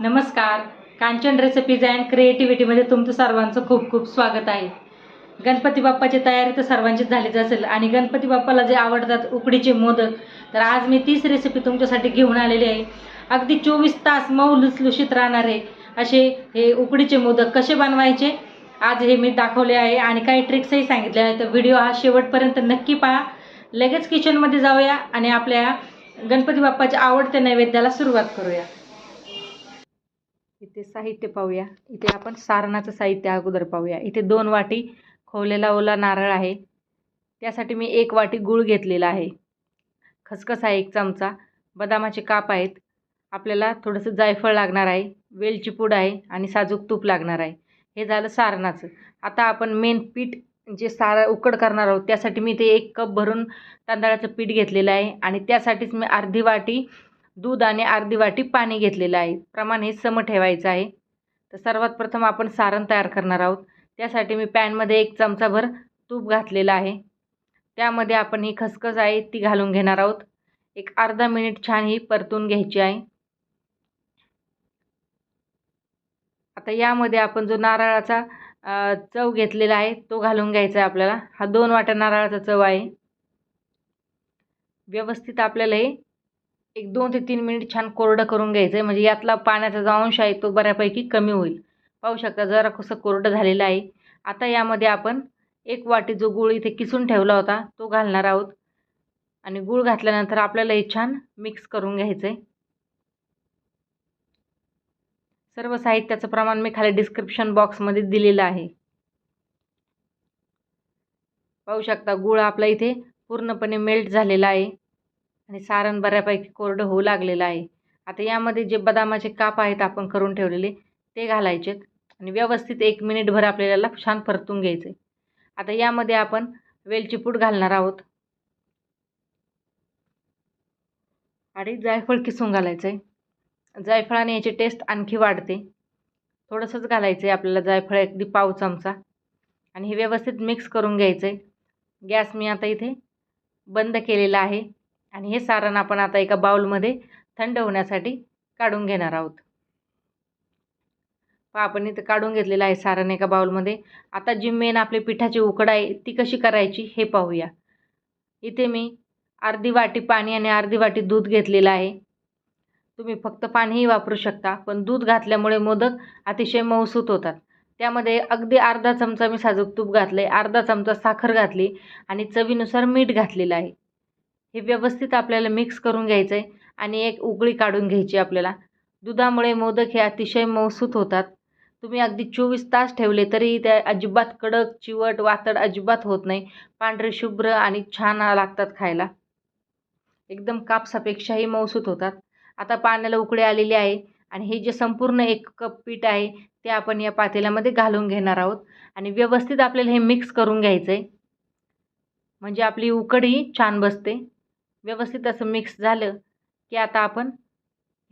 नमस्कार. Kanchan recipes and क्रिएटिव्हिटीमध्ये तुमचं सर्वांचं खूप खूप स्वागत आहे. गणपती बाप्पाची तयारी तर सर्वांचीच झालीच असेल आणि गणपती बाप्पाला जे आवडतात उकडीचे मोदक तर आज मी तीच रेसिपी तुमच्यासाठी घेऊन आलेली आहे. अगदी चोवीस तास मऊ लुसलुशीत राहणारे असे हे उकडीचे मोदक कसे बनवायचे आज हे मी दाखवले आहे आणि काही ट्रिक्सही सांगितले आहेत. तर व्हिडिओ हा शेवटपर्यंत नक्की पहा. लगेच किचनमध्ये जाऊया आणि आपल्या गणपती बाप्पाच्या आवडत्या नैवेद्याला सुरुवात करूया. इथे साहित्य पाहूया. इथे आपण सारणाचं साहित्य अगोदर पाहूया. इथे दोन वाटी खोवलेला ओला नारळ आहे. त्यासाठी मी एक वाटी गूळ घेतलेला आहे. खसखस आहे एक चमचा. बदामाचे काप आहेत. आपल्याला थोडंसं जायफळ लागणार आहे. वेलची पूड आहे आणि साजूक तूप लागणार आहे. हे झालं सारणाचं. आता आपण मेन पीठ जे सार उकड करणार आहोत त्यासाठी मी ते एक कप भरून तांदळाचं पीठ घेतलेलं आहे आणि त्यासाठीच मी अर्धी वाटी दूध आणि अर्धी वाटी पाणी घेतलेलं आहे. प्रमाण हे सम ठेवायचं आहे. तर सर्वात प्रथम आपण सारण तयार करणार आहोत. त्यासाठी मी पॅनमध्ये एक चमचाभर तूप घातलेलं आहे. त्यामध्ये आपण ही खसखस आहे ती घालून घेणार आहोत. एक अर्धा मिनिट छान ही परतून घ्यायची आहे. आता यामध्ये आपण जो नारळाचा चव घेतलेला आहे तो घालून घ्यायचा आहे आपल्याला. हा दोन वाट्या नारळाचा चव आहे. व्यवस्थित आपल्याला हे एक दोन ते तीन मिनिट छान कोरडं करून घ्यायचं आहे म्हणजे यातला पाण्याचा जो अंश आहे तो बऱ्यापैकी कमी होईल. पाहू शकता जरा कसं कोरडं झालेलं आहे. आता यामध्ये आपण एक वाटी जो गूळ इथे किसून ठेवला होता तो घालणार आहोत. आणि गूळ घातल्यानंतर आपल्याला हे छान मिक्स करून घ्यायचं आहे सर्व साहित्याचं प्रमाण मी खाली डिस्क्रिप्शन बॉक्समध्ये दिलेलं आहे. पाहू शकता गूळ आपला इथे पूर्णपणे मेल्ट झालेला आहे. आणि सारण बऱ्यापैकी कोरडं होऊ लागलेलं आहे. आता यामध्ये जे बदामाचे काप आहेत आपण करून ठेवलेले ते घालायचेत आणि व्यवस्थित एक मिनिटभर आपल्याला छान परतून घ्यायचं आता यामध्ये आपण वेलची पूड घालणार आहोत. आणि जायफळ किसून घालायचं आहे जायफळाने याची टेस्ट आणखी वाढते. थोडंसंच घालायचं आहे आपल्याला जायफळ अगदी पाव चमचा. आणि हे व्यवस्थित मिक्स करून घ्यायचं आहे गॅस मी आता इथे बंद केलेला आहे. आणि हे सारण आपण आता एका बाउलमध्ये थंड होण्यासाठी काढून घेणार आहोत. पहा आपण इथं काढून घेतलेलं आहे सारण एका बाउलमध्ये. आता जी मेन आपली पिठाची उकड आहे ती कशी करायची हे पाहूया. इथे मी अर्धी वाटी पाणी आणि अर्धी वाटी दूध घेतलेलं आहे. तुम्ही फक्त पाणीही वापरू शकता पण दूध घातल्यामुळे मोदक अतिशय मऊसूत होतात. त्यामध्ये अगदी अर्धा चमचा मी साजूक तूप घातलं आहे अर्धा चमचा साखर घातली आणि चवीनुसार मीठ घातलेलं आहे. हे व्यवस्थित आपल्याला मिक्स करून घ्यायचं आहे आणि एक उकळी काढून घ्यायची आपल्याला. दुधामुळे मोदक हे अतिशय मौसूत होतात. तुम्ही अगदी चोवीस तास ठेवले तरी त्या अजिबात कडक चिवट वातड अजिबात होत नाही. पांढरे शुभ्र आणि छान लागतात खायला. एकदम कापसापेक्षाही मौसूत होतात. आता पाण्याला उकळी आलेली आहे आणि हे जे संपूर्ण एक कप पीठ आहे ते आपण या पातेल्यामध्ये घालून घेणार आहोत आणि व्यवस्थित आपल्याला हे मिक्स करून घ्यायचं आहे म्हणजे आपली उकडी छान बसते. व्यवस्थित असं मिक्स झालं की आता आपण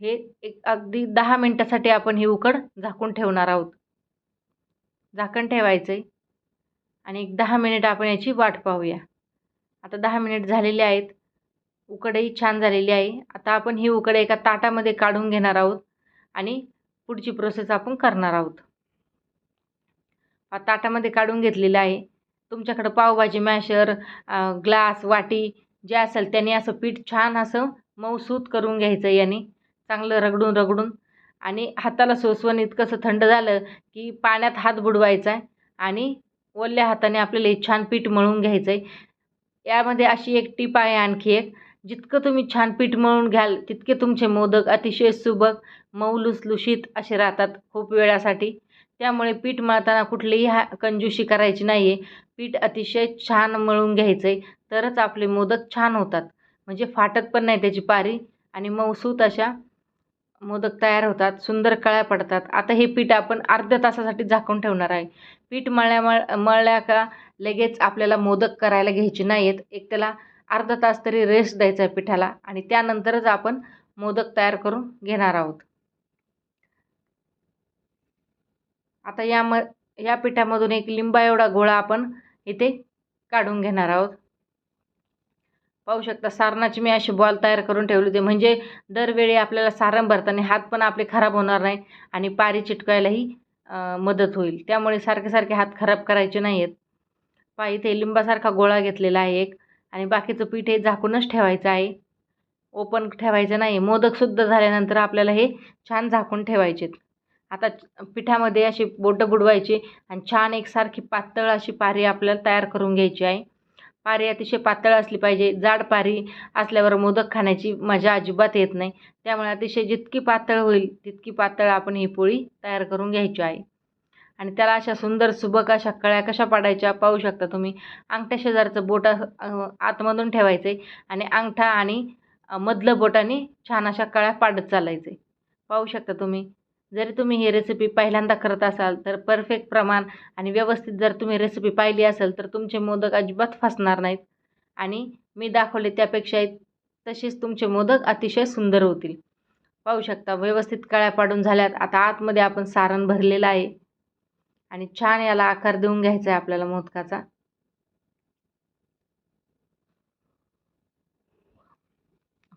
हे एक अगदी दहा मिनटासाठी आपण ही उकड झाकून ठेवणार आहोत. झाकण ठेवायचं आहे आणि एक दहा मिनिट आपण याची वाट पाहूया. आता दहा मिनिट झालेले आहेत. उकडही छान झालेली आहे. आता आपण ही उकड एका ताटामध्ये काढून घेणार आहोत आणि पुढची प्रोसेस आपण करणार आहोत. ताटामध्ये काढून घेतलेलं आहे. तुमच्याकडं पावभाजी मॅशर ग्लास वाटी जे असेल त्याने असं पीठ छान असं मऊसूत करून घ्यायचं याने. चांगलं रगडून रगडून. आणि हाताला सोसवण इतकंसं थंड झालं की पाण्यात हात बुडवायचा आहे आणि ओल्या हाताने आपल्याला हे छान पीठ मळून घ्यायचं आहे यामध्ये अशी एक टीप आहे आणखी एक. जितकं तुम्ही छान पीठ मळून घ्याल तितके तुमचे मोदक अतिशय सुबक मऊ लुसलुशीत असे राहतात खूप वेळासाठी. त्यामुळे पीठ मळताना कुठलीही हा कंजूशी करायची नाही आहे पीठ अतिशय छान मळून घ्यायचं आहे तरच आपले मोदक छान होतात. म्हणजे फाटत पण नाही त्याची पारी आणि मऊसूत अशा मोदक तयार होतात सुंदर कळ्या पडतात. आता हे पीठ आपण अर्ध्या तासासाठी झाकून ठेवणार आहे. पीठ मळल्या मळ मळल्या का लगेच आपल्याला मोदक करायला घ्यायचे नाही आहेत एक त्याला अर्धा तास तरी रेस्ट द्यायचा आहे पिठाला आणि त्यानंतरच आपण मोदक तयार करून घेणार आहोत. आता या म या पिठामधून एक लिंबा एवढा गोळा आपण इथे काढून घेणार आहोत. पाहू शकता सारणाची मी अशी बॉल तयार करून ठेवली होती. म्हणजे दरवेळी आपल्याला सारण भरताना हात पण आपले खराब होणार नाही आणि पारी चिटकायलाही मदत होईल. त्यामुळे सारखे सारखे हात खराब करायचे नाही आहेत पाय इथे लिंबासारखा गोळा घेतलेला आहे एक आणि बाकीचं पीठ हे झाकूनच ठेवायचं आहे. ओपन ठेवायचं नाही. मोदकसुद्धा झाल्यानंतर आपल्याला हे छान झाकून ठेवायचेत. आता पिठामध्ये अशी बोटं बुडवायची आणि छान एकसारखी पातळ अशी पारी आपल्याला तयार करून घ्यायची आहे. पारी अतिशय पातळ असली पाहिजे जाड पारी असल्यावर मोदक खाण्याची मजा अजिबात येत नाही. त्यामुळे अतिशय जितकी पातळ होईल तितकी पातळ आपण ही पोळी तयार करून घ्यायची आहे. आणि त्याला अशा सुंदर सुबक अशा कळ्या कशा पाडायच्या पाहू शकता तुम्ही. अंगठ्या शेजारचं बोट आतमधून ठेवायचं आहे आणि अंगठा आणि मधलं बोटाने छान अशा कळ्या पाडत चालायचे. पाहू शकता तुम्ही. जरी तुम्ही ही रेसिपी पहिल्यांदा करत असाल तर परफेक्ट प्रमाण आणि व्यवस्थित जर तुम्ही रेसिपी पाहिली असेल तर तुमचे मोदक अजिबात फसणार नाहीत. आणि मी दाखवले त्यापेक्षा तसेच तुमचे मोदक अतिशय सुंदर होतील. पाहू शकता व्यवस्थित कळ्या पाडून झाल्यात. आता आतमध्ये आपण सारण भरलेलं आहे. आणि छान याला आकार देऊन घ्यायचा आहे आपल्याला मोदकाचा.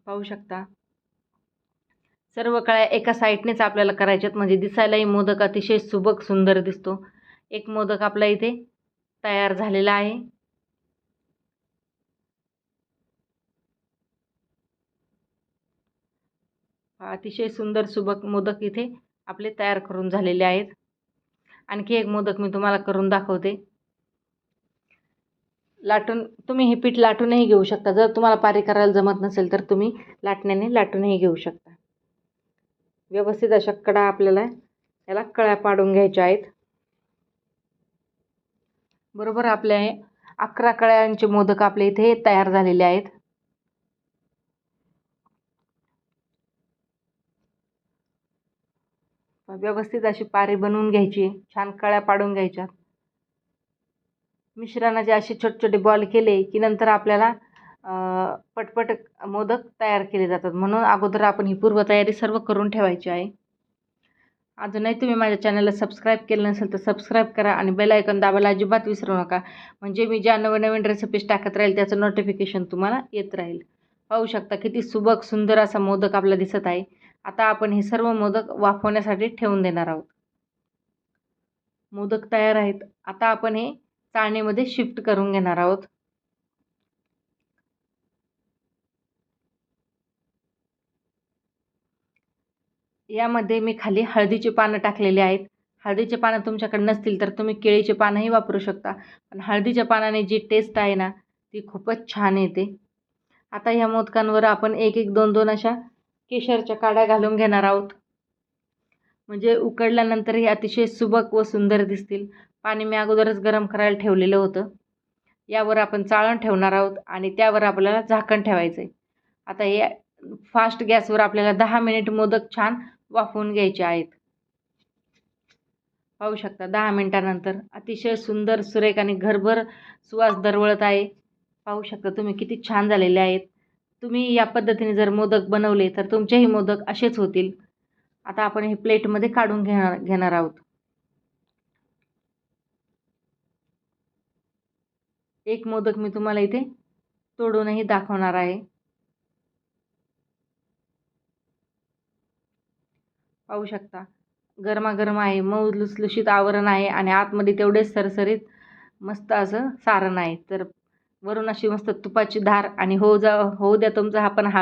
पाहू शकता सर्व कळ्या एका साईडनेच आपल्याला करायच्यात म्हणजे दिसायलाही मोदक अतिशय सुबक सुंदर दिसतो. एक मोदक आपला इथे तयार झालेला आहे. अतिशय सुंदर सुबक मोदक इथे आपले तयार करून झालेले आहेत. आणखी एक मोदक मी तुम्हाला करून दाखवते. लाटून तुम्ही हे पीठ लाटूनही घेऊ शकता. जर तुम्हाला पारी करायला जमत नसेल तर तुम्ही लाटण्याने लाटूनही घेऊ शकता. व्यवस्थित अशा कडा आपल्याला याला कळ्या पाडून घ्यायच्या आहेत. बरोबर आपल्या अकरा कळ्यांचे मोदक आपल्या इथे तयार झालेले आहेत. व्यवस्थित अशी पारी बनवून घ्यायची छान कळ्या पाडून घ्यायच्या. मिश्रणाचे असे छोटे छोटे बॉल केले की नंतर आपल्याला पटपट मोदक तयार केले जातात. म्हणून अगोदर आपण ही पूर्वतयारी सर्व करून ठेवायची आहे. अजूनही तुम्ही माझ्या चॅनलला सबस्क्राईब केलं नसेल तर सबस्क्राईब करा आणि बेल आयकॉन दाबायला अजिबात विसरू नका. म्हणजे मी ज्या नवीन नवीन रेसिपीज टाकत राहील त्याचं नोटिफिकेशन तुम्हाला येत राहील. पाहू शकता किती सुबक सुंदर असा मोदक आपला दिसत आहे. आता आपण हे सर्व मोदक वाफवण्यासाठी ठेवून देणार आहोत. मोदक तयार आहेत. आता आपण हे चाळणीमध्ये शिफ्ट करून घेणार आहोत. यामध्ये मी खाली हळदीचे पानं टाकलेले आहेत. हळदीचे पानं तुमच्याकडे नसतील तर तुम्ही केळीचे पानंही वापरू शकता. पण हळदीच्या पानाने जी टेस्ट आहे ना ती खूपच छान येते. आता ह्या मोदकांवर आपण एक एक दोन दोन अशा केशरच्या काड्या घालून घेणार आहोत. म्हणजे उकडल्यानंतर हे अतिशय सुबक व सुंदर दिसतील. पाणी मी अगोदरच गरम करायला ठेवलेलं होतं. यावर आपण चाळण ठेवणार आहोत आणि त्यावर आपल्याला झाकण ठेवायचं आहे आता हे फास्ट गॅसवर आपल्याला दहा मिनिट मोदक छान वाफवून घ्यायचे आहेत. पाहू शकता दहा मिनटानंतर अतिशय सुंदर सुरेख आणि घरभर सुवास दरवळत आहे. पाहू शकता तुम्ही किती छान झालेले आहेत. तुम्ही या पद्धतीने जर मोदक बनवले तर तुमचेही मोदक असेच होतील. आता आपण हे प्लेटमध्ये काढून घेणार घेणार आहोत. एक मोदक मी तुम्हाला इथे तोडूनही दाखवणार आहे. पाहू शकता. गरमागरम आहे मऊ लुसलुशीत आवरण आहे आणि आतमध्ये तेवढेच सरसरीत मस्त असं सारण आहे. तर वरून अशी मस्त तुपाची धार आणि हो जा होऊ द्या तुमचा हा पण हा